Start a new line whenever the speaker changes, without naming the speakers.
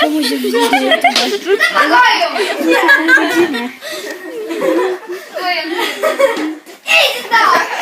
To musi być
Idź stąd!